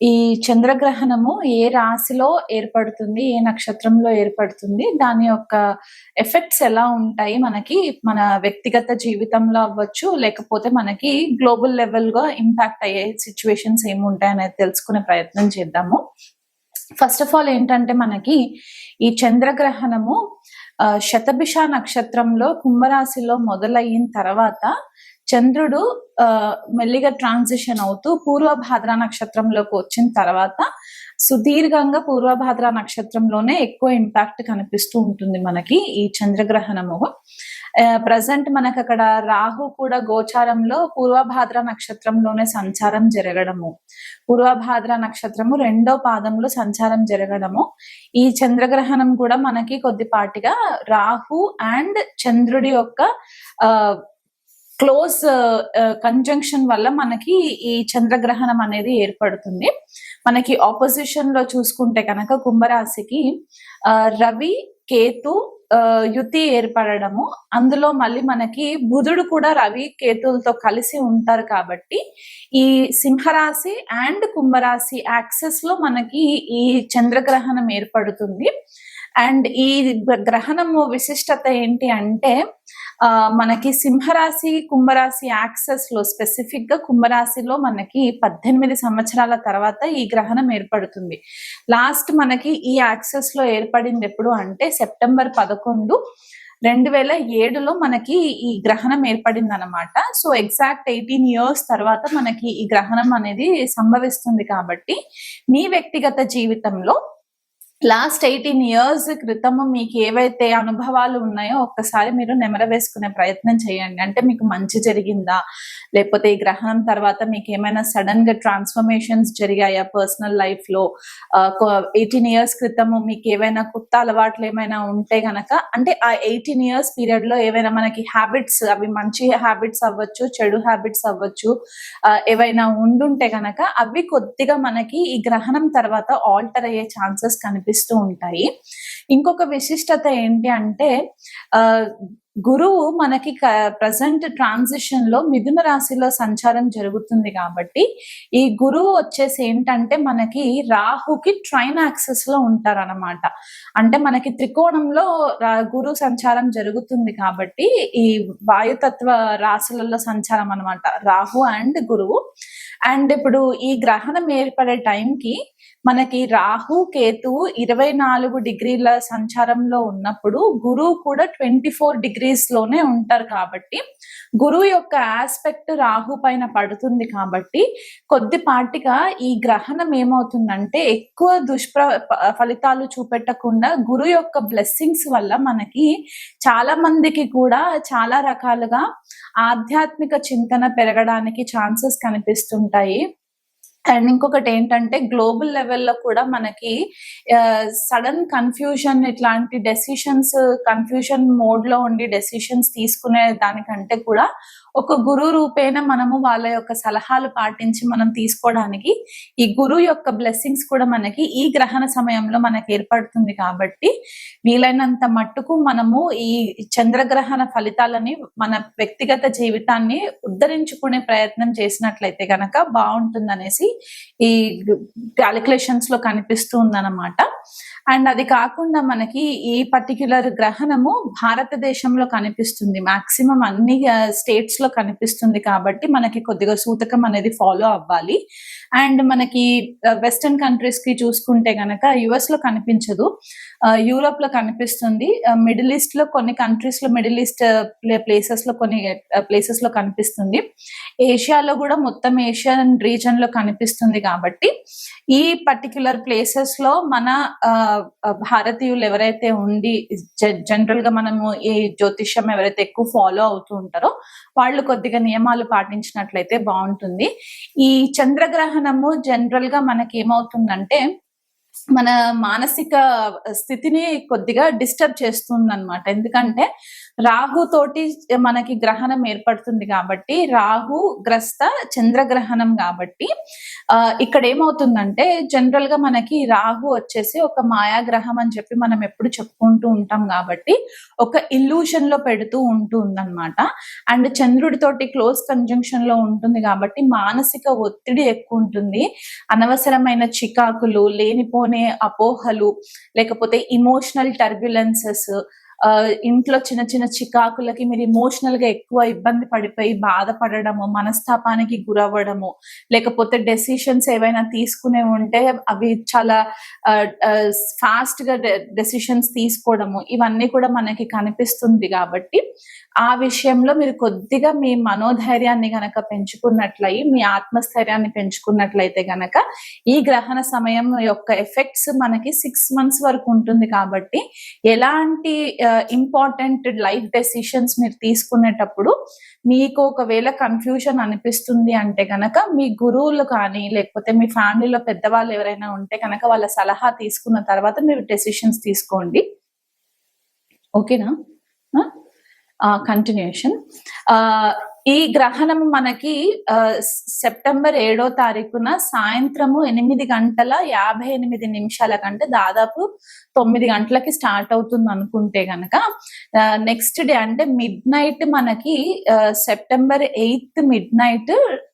ఈ చంద్రగ్రహణము ఏ రాశిలో ఏర్పడుతుంది ఏ నక్షత్రంలో ఏర్పడుతుంది దాని యొక్క ఎఫెక్ట్స్ ఎలా ఉంటాయి మనకి మన వ్యక్తిగత జీవితంలో అవ్వచ్చు లేకపోతే మనకి గ్లోబల్ లెవెల్గా ఇంపాక్ట్ అయ్యే సిచ్యువేషన్స్ ఏముంటాయి అనేది తెలుసుకునే ప్రయత్నం చేద్దాము. ఫస్ట్ ఆఫ్ ఆల్ ఏంటంటే మనకి ఈ చంద్రగ్రహణము ఆ, శతభిష నక్షత్రంలో కుంభరాశిలో మొదలయిన తర్వాత చంద్రుడు ఆ, మెల్లిగా ట్రాన్సిషన్ అవుతూ పూర్వభాద్ర నక్షత్రంలోకి వచ్చిన తర్వాత సుదీర్ఘంగా పూర్వభాద్ర నక్షత్రంలోనే ఎక్కువ ఇంపాక్ట్ కనిపిస్తూ ఉంటుంది మనకి ఈ చంద్రగ్రహణము. ప్రజెంట్ మనకు అక్కడ రాహు కూడా గోచారంలో పూర్వభాద్ర నక్షత్రంలోనే సంచారం జరగడము. పూర్వభాద్ర నక్షత్రము రెండో పాదంలో సంచారం జరగడము. ఈ చంద్రగ్రహణం కూడా మనకి కొద్దిపాటిగా రాహు అండ్ చంద్రుడి యొక్క ఆ క్లోజ్ కంజంక్షన్ వల్ల మనకి ఈ చంద్రగ్రహణం అనేది ఏర్పడుతుంది. మనకి ఆపోజిషన్లో చూసుకుంటే కనుక కుంభరాశికి రవి కేతు యుతి ఏర్పడడము. అందులో మళ్ళీ మనకి బుధుడు కూడా రవి కేతులతో కలిసి ఉంటారు కాబట్టి ఈ సింహరాశి అండ్ కుంభరాశి యాక్సెస్లో మనకి ఈ చంద్రగ్రహణం ఏర్పడుతుంది. అండ్ ఈ గ్రహణము విశిష్టత ఏంటి అంటే మనకి సింహరాశి కుంభరాశి యాక్సెస్లో స్పెసిఫిక్గా కుంభరాశిలో మనకి పద్దెనిమిది సంవత్సరాల తర్వాత ఈ గ్రహణం ఏర్పడుతుంది. లాస్ట్ మనకి ఈ యాక్సెస్లో ఏర్పడింది ఎప్పుడు అంటే సెప్టెంబర్ పదకొండు రెండు వేల ఏడులో మనకి ఈ గ్రహణం ఏర్పడింది అనమాట సో ఎగ్జాక్ట్ ఎయిటీన్ ఇయర్స్ తర్వాత మనకి ఈ గ్రహణం అనేది సంభవిస్తుంది కాబట్టి మీ వ్యక్తిగత జీవితంలో లాస్ట్ ఎయిటీన్ ఇయర్స్ క్రితము మీకు ఏవైతే అనుభవాలు ఉన్నాయో ఒక్కసారి మీరు నెమర వేసుకునే ప్రయత్నం చేయండి. అంటే మీకు మంచి జరిగిందా? లేకపోతే ఈ గ్రహణం తర్వాత మీకు ఏమైనా సడన్గా ట్రాన్స్ఫర్మేషన్స్ జరిగాయా పర్సనల్ లైఫ్లో? ఎయిటీన్ ఇయర్స్ క్రితము మీకు ఏవైనా కొత్త అలవాట్లు ఏమైనా ఉంటే గనక అంటే ఆ ఎయిటీన్ ఇయర్స్ పీరియడ్లో ఏవైనా మనకి హ్యాబిట్స్ అవి మంచి హ్యాబిట్స్ అవ్వచ్చు చెడు హ్యాబిట్స్ అవ్వచ్చు ఏవైనా ఉండుంటే గనక అవి కొద్దిగా మనకి ఈ గ్రహణం తర్వాత ఆల్టర్ అయ్యే ఛాన్సెస్ కనిపిస్తూ ఉంటాయి. ఇంకొక విశిష్టత ఏంటి అంటే ఆ గురువు మనకి ప్రజెంట్ ట్రాన్సిషన్లో మిథున రాశిలో సంచారం జరుగుతుంది కాబట్టి ఈ గురువు వచ్చేసి ఏంటంటే మనకి రాహుకి ట్రైన్ యాక్సెస్లో ఉంటారన్నమాట. అంటే మనకి త్రికోణంలో గురు సంచారం జరుగుతుంది కాబట్టి ఈ వాయుతత్వ రాశులలో సంచారం అన్నమాట. రాహు అండ్ గురువు. అండ్ ఇప్పుడు ఈ గ్రహణం ఏర్పడే టైంకి మనకి రాహు కేతు ఇరవై నాలుగు డిగ్రీల సంచారంలో ఉన్నప్పుడు గురువు కూడా ట్వంటీ ఫోర్ డిగ్రీస్లోనే ఉంటారు కాబట్టి గురువు యొక్క ఆస్పెక్ట్ రాహు పైన పడుతుంది కాబట్టి కొద్దిపాటిగా ఈ గ్రహణం ఏమవుతుందంటే ఎక్కువ దుష్ప్ర ఫలితాలు చూపెట్టకుండా గురు యొక్క బ్లెస్సింగ్స్ వల్ల మనకి చాలా మందికి కూడా చాలా రకాలుగా ఆధ్యాత్మిక చింతన పెరగడానికి ఛాన్సెస్ కనిపిస్తుంటాయి. అండ్ ఇంకొకటి ఏంటంటే గ్లోబల్ లెవెల్లో కూడా మనకి సడన్ కన్ఫ్యూజన్ ఇట్లాంటి డెసిషన్స్ కన్ఫ్యూజన్ మోడ్లో ఉండి డెసిషన్స్ తీసుకునే దానికంటే కూడా ఒక గురు రూపేణ మనము వాళ్ళ యొక్క సలహాలు పాటించి మనం తీసుకోవడానికి ఈ గురువు యొక్క బ్లెస్సింగ్స్ కూడా మనకి ఈ గ్రహణ సమయంలో మనకి ఏర్పడుతుంది కాబట్టి వీలైనంత మట్టుకు మనము ఈ చంద్రగ్రహణ ఫలితాలని మన వ్యక్తిగత జీవితాన్ని ఉద్ధరించుకునే ప్రయత్నం చేసినట్లయితే గనక బాగుంటుందనేసి ఈ క్యాలిక్యులేషన్స్లో కనిపిస్తూ ఉందన్నమాట. అండ్ అది కాకుండా మనకి ఈ పర్టిక్యులర్ గ్రహణము భారతదేశంలో కనిపిస్తుంది. మాక్సిమం అన్ని uh, స్టేట్స్ లో కనిపిస్తుంది కాబట్టి మనకి కొద్దిగా సూతకం అనేది ఫాలో అవ్వాలి. అండ్ మనకి uh, వెస్టర్న్ కంట్రీస్కి చూసుకుంటే గనక యుఎస్లో కనిపించదు. Uh, యూరోప్లో కనిపిస్తుంది. Uh, మిడిల్ ఈస్ట్లో కొన్ని కంట్రీస్లో మిడిల్ ఈస్ట్ ప్లేసెస్లో కొన్ని ప్లేసెస్లో కనిపిస్తుంది. ఏషియాలో కూడా మొత్తం ఏషియన్ రీజన్లో కనిపిస్తుంది కాబట్టి ఈ పర్టిక్యులర్ ప్లేసెస్లో మన ఆ, భారతీయులు ఎవరైతే ఉండి జనరల్గా మనము ఈ జ్యోతిష్యం ఎవరైతే ఎక్కువ ఫాలో అవుతూ ఉంటారో వాళ్ళు కొద్దిగా నియమాలు పాటించినట్లయితే బాగుంటుంది. ఈ చంద్రగ్రహణము జనరల్గా మనకి ఏమవుతుందంటే మన మానసిక స్థితిని కొద్దిగా డిస్టర్బ్ చేస్తుంది అనమాట ఎందుకంటే రాహు తోటి మనకి గ్రహణం ఏర్పడుతుంది కాబట్టి రాహు గ్రస్త చంద్రగ్రహణం కాబట్టి ఆ, ఇక్కడ ఏమవుతుందంటే జనరల్గా మనకి రాహు వచ్చేసి ఒక మాయాగ్రహం అని చెప్పి మనం ఎప్పుడు చెప్పుకుంటూ ఉంటాం కాబట్టి ఒక ఇల్యూషన్లో పెడుతూ ఉంటుందన్నమాట. అండ్ చంద్రుడితోటి క్లోజ్ కంజంక్షన్లో ఉంటుంది కాబట్టి మానసిక ఒత్తిడి ఎక్కువ ఉంటుంది. అనవసరమైన చికాకులు లేనిపోనే అపోహలు లేకపోతే ఇమోషనల్ టర్బ్యులెన్సెస్ ఇంట్లో చిన్న చిన్న చికాకులకి మీరు ఇమోషనల్గా ఎక్కువ ఇబ్బంది పడిపోయి బాధపడడము మనస్తాపానికి గురవ్వడము లేకపోతే డెసిషన్స్ ఏవైనా తీసుకునే ఉంటే అవి చాలా ఫాస్ట్గా డెసిషన్స్ తీసుకోవడము ఇవన్నీ కూడా మనకి కనిపిస్తుంది కాబట్టి ఆ విషయంలో మీరు కొద్దిగా మీ మనోధైర్యాన్ని గనక పెంచుకున్నట్లయి మీ ఆత్మస్థైర్యాన్ని పెంచుకున్నట్లయితే గనక ఈ గ్రహణ సమయం యొక్క ఎఫెక్ట్స్ మనకి సిక్స్ మంత్స్ వరకు ఉంటుంది కాబట్టి ఎలాంటి ఇంపార్టెంట్ లైఫ్ డెసిషన్స్ మీరు తీసుకునేటప్పుడు మీకు ఒకవేళ కన్ఫ్యూజన్ అనిపిస్తుంది అంటే గనక మీ గురువులు కానీ లేకపోతే మీ ఫ్యామిలీలో పెద్దవాళ్ళు ఎవరైనా ఉంటే కనుక వాళ్ళ సలహా తీసుకున్న తర్వాత మీరు డెసిషన్స్ తీసుకోండి. ఓకేనా కంటిన్యూషన్ ఈ గ్రహణం మనకి ఆ, సెప్టెంబర్ ఏడో తారీఖున సాయంత్రము ఎనిమిది గంటల యాభై ఎనిమిది నిమిషాల కంటే దాదాపు తొమ్మిది గంటలకి స్టార్ట్ అవుతుంది అనుకుంటే గనక నెక్స్ట్ డే అంటే మిడ్ నైట్ మనకి ఆ, September eighth midnight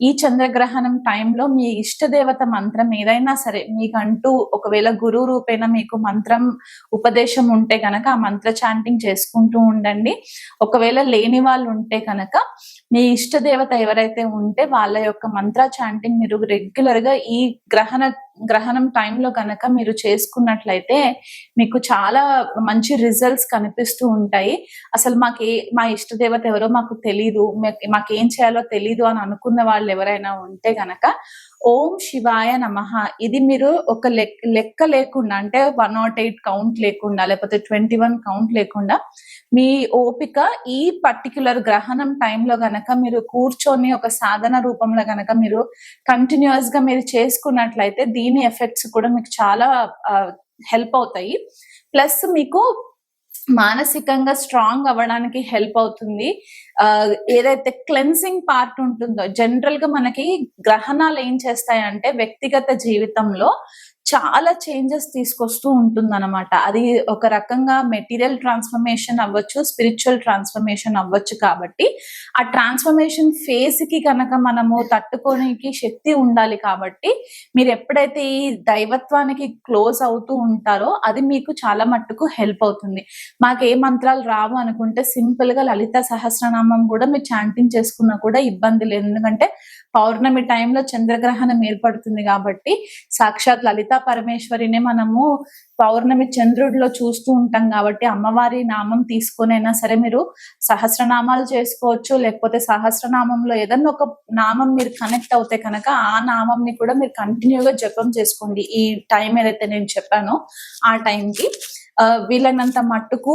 ఈ చంద్రగ్రహణం టైంలో మీ ఇష్టదేవత మంత్రం ఏదైనా సరే మీకంటూ ఒకవేళ గురువు రూపేణ మీకు మంత్రం ఉపదేశం ఉంటే కనుక ఆ మంత్ర చాంటింగ్ చేసుకుంటూ ఉండండి. ఒకవేళ లేని వాళ్ళు ఉంటే కనుక మీ ఇష్టదేవత ఎవరైతే ఉంటే వాళ్ళ యొక్క మంత్ర చాంటింగ్ మీరు రెగ్యులర్గా ఈ గ్రహణ గ్రహణం టైంలో కనుక మీరు చేసుకున్నట్లయితే మీకు చాలా మంచి రిజల్ట్స్ కనిపిస్తూ ఉంటాయి. అసలు మాకు మా ఇష్టదేవత ఎవరో మాకు తెలీదు. మాకు- మాకేం చేయాలో తెలీదు అని అనుకున్న వాళ్ళు ఎవరైనా ఉంటే గనక ఓం శివాయ నమః. ఇది మీరు ఒక లెక్క లెక్క లేకుండా అంటే వన్ నాట్ ఎయిట్ కౌంట్ లేకుండా లేకపోతే ట్వంటీ వన్ కౌంట్ లేకుండా మీ ఓపిక ఈ పర్టిక్యులర్ గ్రహణం టైంలో గనక మీరు కూర్చొని ఒక సాధన రూపంలో గనక మీరు కంటిన్యూస్గా మీరు చేసుకున్నట్లయితే దీని ఎఫెక్ట్స్ కూడా మీకు చాలా హెల్ప్ అవుతాయి. ప్లస్ మీకు మానసికంగా స్ట్రాంగ్ అవ్వడానికి హెల్ప్ అవుతుంది. ఆ, ఏదైతే క్లెన్సింగ్ పార్ట్ ఉంటుందో జనరల్గా మనకి గ్రహణాలు ఏం చేస్తాయంటే వ్యక్తిగత జీవితంలో చాలా చేంజెస్ తీసుకొస్తూ ఉంటుంది అనమాట అది ఒక రకంగా మెటీరియల్ ట్రాన్స్ఫర్మేషన్ అవ్వచ్చు స్పిరిచువల్ ట్రాన్స్ఫర్మేషన్ అవ్వచ్చు కాబట్టి ఆ ట్రాన్స్ఫర్మేషన్ ఫేజ్కి కనుక మనము తట్టుకోనికి శక్తి ఉండాలి కాబట్టి మీరు ఎప్పుడైతే ఈ దైవత్వానికి క్లోజ్ అవుతూ ఉంటారో అది మీకు చాలా మట్టుకు హెల్ప్ అవుతుంది. మాకు ఏ మంత్రాలు రావు అనుకుంటే సింపుల్గా లలిత సహస్రనామం కూడా మీరు చాంటింగ్ చేసుకున్నా కూడా ఇబ్బంది లేదు. ఎందుకంటే పౌర్ణమి టైంలో చంద్రగ్రహణం ఏర్పడుతుంది కాబట్టి సాక్షాత్ లలిత పరమేశ్వరిని మనము పౌర్ణమి చంద్రుడిలో చూస్తూ ఉంటాం కాబట్టి అమ్మవారి నామం తీసుకునైనా సరే మీరు సహస్రనామాలు చేసుకోవచ్చు లేకపోతే సహస్రనామంలో ఏదన్నా ఒక నామం మీరు కనెక్ట్ అవుతే కనుక ఆ నామంని కూడా మీరు కంటిన్యూగా జపం చేసుకోండి. ఈ టైం ఏదైతే నేను చెప్పానో ఆ టైంకి వీలైనంత మట్టుకు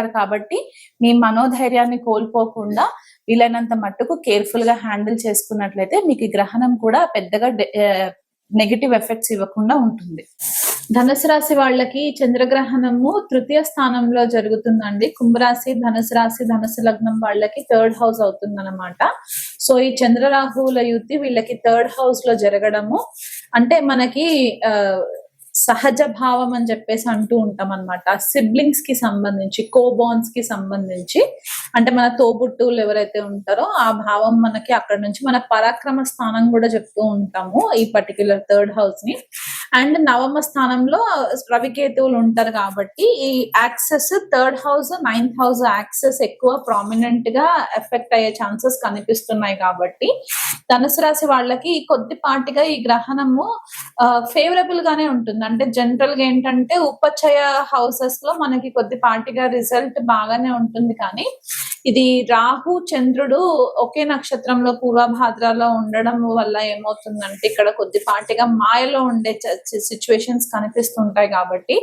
కాబట్టి మీ మనోధైర్యాన్ని కోల్పోకుండా వీలైనంత మట్టుకు కేర్ఫుల్గా హ్యాండిల్ చేసుకున్నట్లయితే మీకు గ్రహణం కూడా పెద్దగా నెగిటివ్ ఎఫెక్ట్స్ ఇవ్వకుండా ఉంటుంది. ధనుసు రాశి వాళ్ళకి చంద్రగ్రహణము తృతీయ స్థానంలో జరుగుతుందండి. కుంభరాశి ధనుసు రాశి ధనుసు లగ్నం వాళ్ళకి థర్డ్ హౌస్ అవుతుందన్నమాట. సో ఈ చంద్రరాహువుల యుద్ధి వీళ్ళకి థర్డ్ హౌస్లో జరగడము అంటే మనకి సహజ భావం అని చెప్పేసి అంటూ ఉంటాం అనమాట సిబ్లింగ్స్కి సంబంధించి కోబాన్స్కి సంబంధించి అంటే మన తోబుట్టువులు ఎవరైతే ఉంటారో ఆ భావం మనకి అక్కడ నుంచి మన పరాక్రమ స్థానం కూడా చెప్తూ ఉంటాము ఈ పర్టికులర్ థర్డ్ హౌస్ని. అండ్ నవమ స్థానంలో రవికేతువులు ఉంటారు కాబట్టి ఈ axis third house ninth house axis ఎక్కువ ప్రామినెంట్గా ఎఫెక్ట్ అయ్యే ఛాన్సెస్ కనిపిస్తున్నాయి కాబట్టి ధనుసు రాశి వాళ్ళకి కొద్దిపాటిగా ఈ గ్రహణము ఫేవరబుల్ గానే ఉంటుంది. అంటే జనరల్గా ఏంటంటే ఉపచయ హౌసెస్లో మనకి కొద్దిపాటిగా రిజల్ట్ బాగానే ఉంటుంది కానీ ఇది రాహు చంద్రుడు ఒకే నక్షత్రంలో పూర్వభాద్రలో ఉండడం వల్ల ఏమవుతుందంటే ఇక్కడ కొద్దిపాటిగా మాయలో ఉండే సిచ్యువేషన్స్ కనిపిస్తుంటాయి కాబట్టి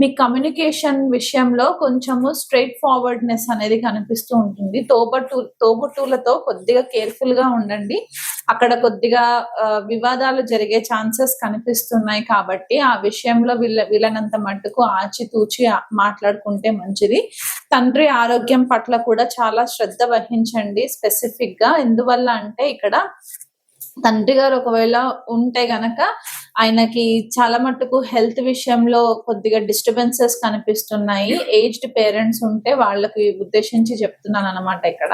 మీ కమ్యూనికేషన్ విషయంలో కొంచెము స్ట్రైట్ ఫార్వర్డ్నెస్ అనేది కనిపిస్తూ ఉంటుంది. తోబట్టు తోబుట్టులతో కొద్దిగా కేర్ఫుల్గా ఉండండి. అక్కడ కొద్దిగా వివాదాలు జరిగే ఛాన్సెస్ కనిపిస్తున్నాయి కాబట్టి ఆ విషయంలో వీళ్ళ వీళ్ళనంత మట్టుకు ఆచితూచి మాట్లాడుకుంటే మంచిది. తండ్రి ఆరోగ్యం పట్ల కూడా చాలా శ్రద్ధ వహించండి స్పెసిఫిక్గా. ఎందువల్ల అంటే ఇక్కడ తండ్రి గారు ఒకవేళ ఉంటే గనక ఆయనకి చాలా మట్టుకు హెల్త్ విషయంలో కొద్దిగా డిస్టర్బెన్సెస్ కనిపిస్తున్నాయి. ఏజ్డ్ పేరెంట్స్ ఉంటే వాళ్ళకి ఉద్దేశించి చెప్తున్నాను అనమాట ఇక్కడ.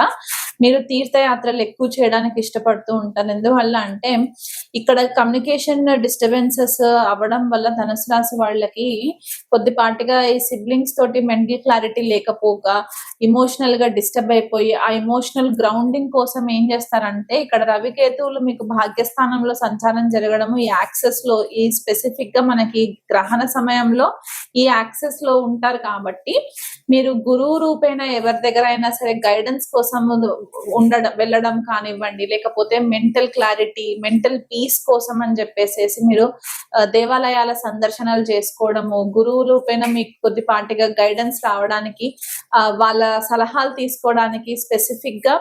మీరు తీర్థయాత్రలు ఎక్కువ చేయడానికి ఇష్టపడుతూ ఉంటారు. ఎందువల్ల అంటే ఇక్కడ కమ్యూనికేషన్ డిస్టర్బెన్సెస్ అవ్వడం వల్ల ధనుసు రాశి వాళ్ళకి కొద్దిపాటిగా ఈ సిబ్లింగ్స్ తోటి మెంటల్ క్లారిటీ లేకపోగా ఇమోషనల్గా డిస్టర్బ్ అయిపోయి ఆ ఇమోషనల్ గ్రౌండింగ్ కోసం ఏం చేస్తారంటే ఇక్కడ రవికేతువులు మీకు భాగ్యస్థానంలో సంచారం జరగడము ఈ యాక్సెస్లో ఈ స్పెసిఫిక్గా మనకి గ్రహణ సమయంలో ఈ యాక్సెస్లో ఉంటారు కాబట్టి మీరు గురువు రూపేణ ఎవరి దగ్గర అయినా సరే గైడెన్స్ కోసం ఉండడం వెళ్ళడం కానివ్వండి లేకపోతే మెంటల్ క్లారిటీ మెంటల్ పీస్ కోసం అని చెప్పేసేసి మీరు దేవాలయాల సందర్శనలు చేసుకోవడము గురువు రూపేణ మీకు కొద్దిపాటిగా గైడెన్స్ రావడానికి వాళ్ళ సలహాలు తీసుకోవడానికి స్పెసిఫిక్గా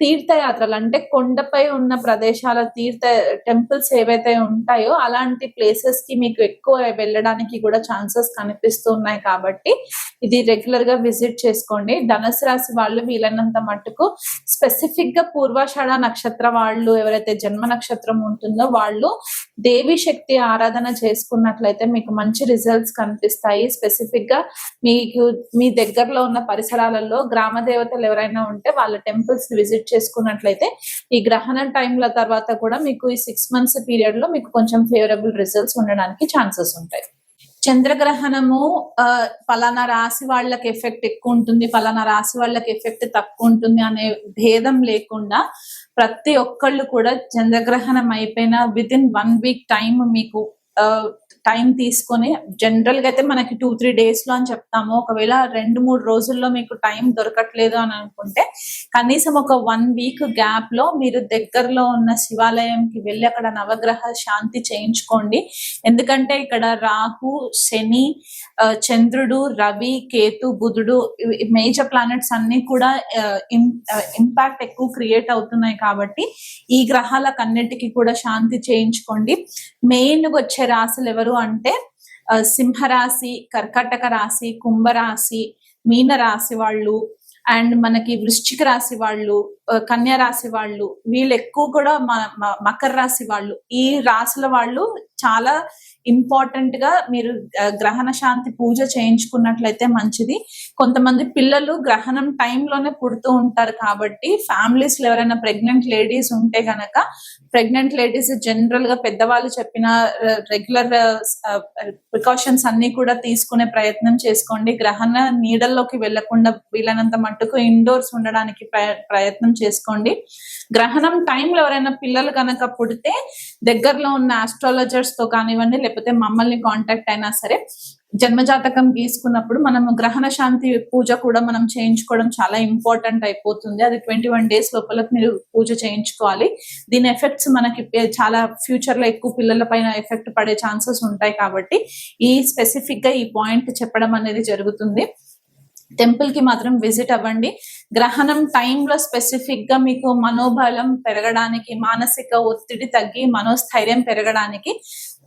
తీర్థయాత్రలు అంటే కొండపై ఉన్న ప్రదేశాల తీర్థ టెంపుల్స్ ఏవైతే ఉంటాయో అలాంటి ప్లేసెస్కి మీకు ఎక్కువ వెళ్ళడానికి కూడా ఛాన్సెస్ కనిపిస్తున్నాయి కాబట్టి ఇది రెగ్యులర్గా విజిట్ చేసుకోండి. ధనుసు రాశి వాళ్ళు వీలైనంత మట్టుకు స్పెసిఫిక్గా పూర్వాషాఢ నక్షత్ర వాళ్ళు ఎవరైతే జన్మ నక్షత్రం ఉంటుందో వాళ్ళు దేవి శక్తి ఆరాధన చేసుకున్నట్లయితే మీకు మంచి రిజల్ట్స్ కనిపిస్తాయి. స్పెసిఫిక్గా మీకు మీ దగ్గరలో ఉన్న పరిసరాలలో గ్రామ దేవతలు ఎవరైనా ఉంటే వాళ్ళ టెంపుల్స్ విజిట్ చేసుకున్నట్లయితే ఈ గ్రహణ టైంల తర్వాత కూడా మీకు ఈ సిక్స్ మంత్స్ పీరియడ్లో మీకు కొంచెం ఫేవరబుల్ రిజల్ట్స్ ఉండడానికి ఛాన్సెస్ ఉంటాయి. చంద్రగ్రహణము ఆ, పలానా రాశి వాళ్ళకి ఎఫెక్ట్ ఎక్కువ ఉంటుంది పలానా రాశి వాళ్ళకి ఎఫెక్ట్ తక్కువ ఉంటుంది అనే భేదం లేకుండా ప్రతి ఒక్కళ్ళు కూడా చంద్రగ్రహణం అయిపోయిన within one week time మీకు టైం తీసుకొని జనరల్గా అయితే మనకి టూ త్రీ డేస్లో అని చెప్తాము. ఒకవేళ రెండు మూడు రోజుల్లో మీకు టైం దొరకట్లేదు అని అనుకుంటే కనీసం ఒక వన్ వీక్ గ్యాప్లో మీరు దగ్గరలో ఉన్న శివాలయంకి వెళ్ళి అక్కడ నవగ్రహ శాంతి చేయించుకోండి. ఎందుకంటే ఇక్కడ రాహు శని చంద్రుడు రవి కేతు బుధుడు మేజర్ ప్లానెట్స్ అన్ని కూడా ఇంపాక్ట్ ఎక్కువ క్రియేట్ అవుతున్నాయి కాబట్టి ఈ గ్రహాలకు అన్నిటికీ కూడా శాంతి చేయించుకోండి. మెయిన్ వచ్చే రాశులు ఎవరు అంటే ఆ, సింహరాశి కర్కటక రాశి కుంభరాశి మీన రాశి వాళ్ళు అండ్ మనకి వృశ్చిక రాశి వాళ్ళు కన్యా రాశి వాళ్ళు వీళ్ళు ఎక్కువ కూడా మ- మ- మకర రాశి వాళ్ళు ఈ రాశుల వాళ్ళు చాలా ఇంపార్టెంట్గా మీరు గ్రహణ శాంతి పూజ చేయించుకున్నట్లయితే మంచిది. కొంతమంది పిల్లలు గ్రహణం టైంలోనే పుడుతూ ఉంటారు కాబట్టి ఫ్యామిలీస్లో ఎవరైనా ప్రెగ్నెంట్ లేడీస్ ఉంటే గనక ప్రెగ్నెంట్ లేడీస్ జనరల్గా పెద్దవాళ్ళు చెప్పిన రెగ్యులర్ ప్రికాషన్స్ అన్ని కూడా తీసుకునే ప్రయత్నం చేసుకోండి. గ్రహణ నీడల్లోకి వెళ్ళకుండా వీలైనంత మట్టుకు ఇండోర్స్ ఉండడానికి ప్రయత్నం చేసుకోండి. గ్రహణం టైంలో ఎవరైనా పిల్లలు కనుక పుడితే దగ్గరలో ఉన్న ఆస్ట్రాలజర్స్తో కానివ్వండి లేకపోతే మమ్మల్ని కాంటాక్ట్ అయినా సరే జన్మజాతకం గీసుకున్నప్పుడు మనం గ్రహణ శాంతి పూజ కూడా మనం చేయించుకోవడం చాలా ఇంపార్టెంట్ అయిపోతుంది. అది ట్వంటీ వన్ డేస్ లోపల మీరు పూజ చేయించుకోవాలి. దీని ఎఫెక్ట్స్ మనకి చాలా ఫ్యూచర్లో ఎక్కువ పిల్లల పైన ఎఫెక్ట్ పడే ఛాన్సెస్ ఉంటాయి కాబట్టి ఈ స్పెసిఫిక్గా ఈ పాయింట్ చెప్పడం అనేది జరుగుతుంది. టెంపుల్కి మాత్రం విజిట్ అవ్వండి. గ్రహణం టైంలో స్పెసిఫిక్గా మీకు మనోబలం పెరగడానికి మానసిక ఒత్తిడి తగ్గి మనోస్థైర్యం పెరగడానికి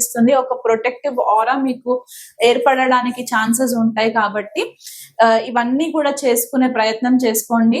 ఇస్తుంది ఒక ప్రొటెక్టివ్ ఆరా మీకు ఏర్పడడానికి ఛాన్సెస్ ఉంటాయి కాబట్టి ఇవన్నీ కూడా చేసుకునే ప్రయత్నం చేసుకోండి.